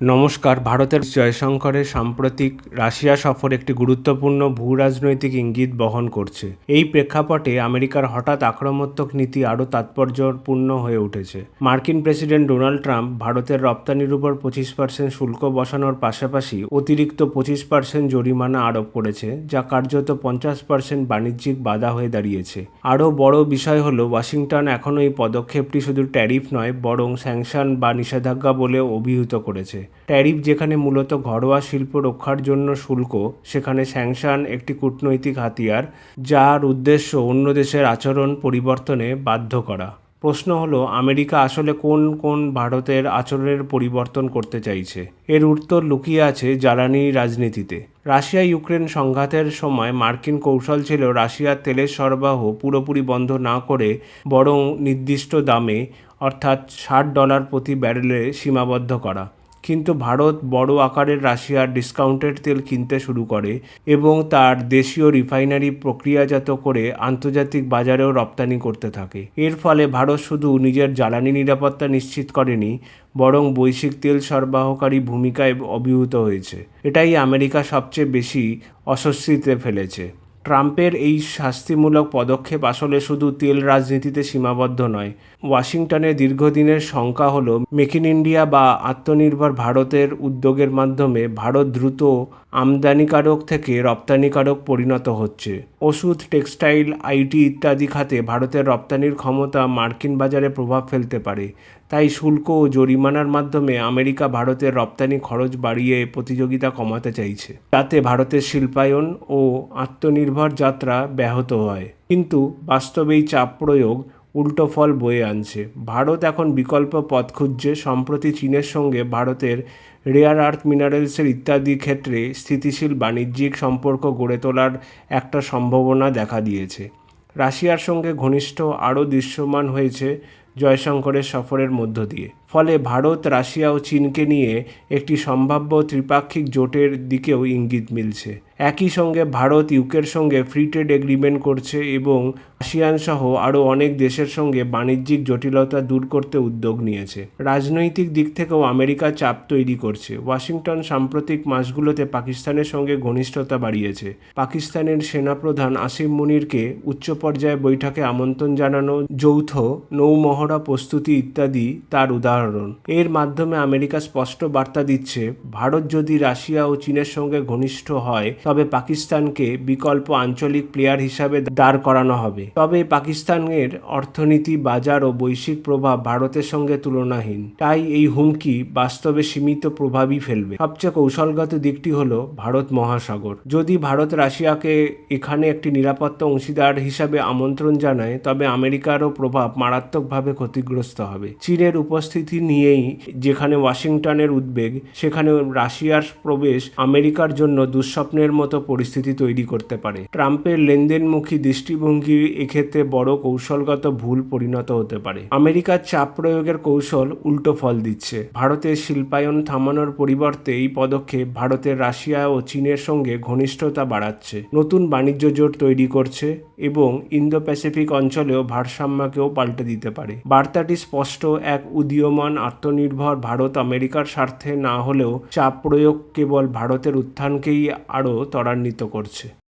নমস্কার, ভারতের জয়শঙ্করের সাম্প্রতিক রাশিয়া সফর একটি গুরুত্বপূর্ণ ভূরাজনৈতিক ইঙ্গিত বহন করছে। এই প্রেক্ষাপটে আমেরিকার হঠাৎ আক্রমণাত্মক নীতি আরও তাৎপর্যপূর্ণ হয়ে উঠেছে। মার্কিন প্রেসিডেন্ট ডোনাল্ড ট্রাম্প ভারতের রপ্তানির উপর পঁচিশ পার্সেন্ট শুল্ক বসানোর পাশাপাশি অতিরিক্ত পঁচিশ পার্সেন্ট জরিমানা আরোপ করেছে, যা কার্যত পঞ্চাশ পার্সেন্ট বাণিজ্যিক বাধা হয়ে দাঁড়িয়েছে। আরও বড় বিষয় হলো, ওয়াশিংটন এখনও এই পদক্ষেপটি শুধু ট্যারিফ নয়, বরং স্যাংশন বা নিষেধাজ্ঞা বলে অভিহিত করেছে। ট্যারিফ যেখানে মূলত ঘরোয়া শিল্প রক্ষার জন্য শুল্ক, সেখানে স্যাংশন একটি কূটনৈতিক হাতিয়ার, যার উদ্দেশ্য অন্য দেশের আচরণ পরিবর্তনে বাধ্য করা। প্রশ্ন হলো, আমেরিকা আসলে কোন কোন ভারতের আচরণের পরিবর্তন করতে চাইছে? এর উত্তর লুকিয়ে আছে জ্বালানি রাজনীতিতে। রাশিয়া ইউক্রেন সংঘাতের সময় মার্কিন কৌশল ছিল রাশিয়ার তেলের সরবরাহ পুরোপুরি বন্ধ না করে বরং নির্দিষ্ট দামে, অর্থাৎ ষাট ডলার প্রতি ব্যারেলে সীমাবদ্ধ করা। কিন্তু ভারত বড় আকারের রাশিয়ার ডিসকাউন্টেড তেল কিনতে শুরু করে এবং তার দেশীয় রিফাইনারি প্রক্রিয়াজাত করে আন্তর্জাতিক বাজারেও রপ্তানি করতে থাকে। এর ফলে ভারত শুধু নিজের জ্বালানি নিরাপত্তা নিশ্চিত করেনি, বরং বৈশ্বিক তেল সরবরাহকারী ভূমিকায় অভিভূত হয়েছে। এটাই আমেরিকা সবচেয়ে বেশি অস্বস্তিতে ফেলেছে। ট্রাম্পের এই শাস্তিমূলক পদক্ষেপ আসলে শুধু তেল রাজনীতিতে সীমাবদ্ধ নয়। ওয়াশিংটনের দীর্ঘদিনের শঙ্কা হল মেক ইন ইন্ডিয়া বা আত্মনির্ভর ভারতের উদ্যোগের মাধ্যমে ভারত দ্রুত আমদানিকারক থেকে রপ্তানিকারক পরিণত হচ্ছে। ওষুধ, টেক্সটাইল, আইটি ইত্যাদি খাতে ভারতের রপ্তানির ক্ষমতা মার্কিন বাজারে প্রভাব ফেলতে পারে। তাই শুল্ক ও জরিমানার মাধ্যমে আমেরিকা ভারতের রপ্তানি খরচ বাড়িয়ে প্রতিযোগিতা কমাতে চাইছে। তাতে ভারতের শিল্পায়ন ও আত্মনির্ভর যাত্রা ব্যাহত হয়। কিন্তু বাস্তবে এই চাপ প্রয়োগ উল্টো ফল বয়ে আনছে। ভারত এখন বিকল্প পথ খুঁজছে। সম্প্রতি চীনের সঙ্গে ভারতের রেয়ার আর্থ মিনারেলসের ইত্যাদি ক্ষেত্রে স্থিতিশীল বাণিজ্যিক সম্পর্ক গড়ে তোলার একটা সম্ভাবনা দেখা দিয়েছে। রাশিয়ার সঙ্গে ঘনিষ্ঠ আরও দৃশ্যমান হয়েছে জয়শঙ্করের সফরের মধ্য দিয়ে। ফলে ভারত, রাশিয়া ও চীনকে নিয়ে একটি সম্ভাব্য ত্রিপাক্ষিক জোটের দিকেও ইঙ্গিত মিলছে। একই সঙ্গে ভারত, ইউকের সঙ্গে ফ্রি ট্রেড এগ্রিমেন্ট করছে এবং আসিয়ান সহ আরও অনেক দেশের সঙ্গে বাণিজ্যিক জটিলতা দূর করতে উদ্যোগ নিয়েছে। রাজনৈতিক দিক থেকেও আমেরিকা চাপ তৈরি করছে। ওয়াশিংটন সাম্প্রতিক মাসগুলোতে পাকিস্তানের সঙ্গে ঘনিষ্ঠতা বাড়িয়েছে। পাকিস্তানের সেনাপ্রধান আসিম মুনিরকে উচ্চ পর্যায়ে বৈঠকে আমন্ত্রণ জানানো, যৌথ নৌমহড়া প্রস্তুতি ইত্যাদি তার উদাহরণ। এর মাধ্যমে আমেরিকা স্পষ্ট বার্তা দিচ্ছে, ভারত যদি রাশিয়া ও চীনের সঙ্গে ঘনিষ্ঠ হয় তবে পাকিস্তানকে বিকল্প আঞ্চলিক প্লেয়ার হিসাবে দাঁড় করানো হবে। তবে পাকিস্তানের অর্থনীতি, বাজার ও বৈশ্বিক প্রভাব ভারতের সঙ্গে তুলনাহীন। তাই এই হুমকি বাস্তবে সীমিত প্রভাবই ফেলবে। সবচেয়ে কৌশলগত দিকটি হলো ভারত মহাসাগর। যদি ভারত রাশিয়াকে এখানে একটি নিরাপত্তা অংশীদার হিসাবে আমন্ত্রণ জানায়, তবে আমেরিকারও প্রভাব মারাত্মকভাবে ক্ষতিগ্রস্ত হবে। চীনের উপস্থিতি নিয়েই যেখানে ওয়াশিংটনের উদ্বেগ সেখানে রাশিয়ার প্রবেশ আমেরিকার জন্য দুঃস্বপ্নের মতো পরিস্থিতি তৈরি করতে পারে। ট্রাম্পের লেনদেনমুখী দৃষ্টিভঙ্গি এক্ষেত্রে বড় কৌশলগত ভুল পরিণত হতে পারে। আমেরিকার চাপ প্রয়োগের কৌশল উল্টো ফল দিচ্ছে। ভারতের শিল্পায়ন থামানোর পরিবর্তে এই পদক্ষেপ ভারতের রাশিয়া ও চীনের সঙ্গে ঘনিষ্ঠতা বাড়াচ্ছে। নতুন বাণিজ্য জোট তৈরি করছে এবং ইন্দো প্যাসিফিক অঞ্চলেও ভারসাম্যকেও পাল্টে দিতে পারে। বার্তাটি স্পষ্ট, এক উদীয়মান আত্মনির্ভর ভারত আমেরিকার স্বার্থে না হলেও চাপ প্রয়োগ কেবল ভারতের উত্থানকেই আরও ত্বরান্বিত করছে।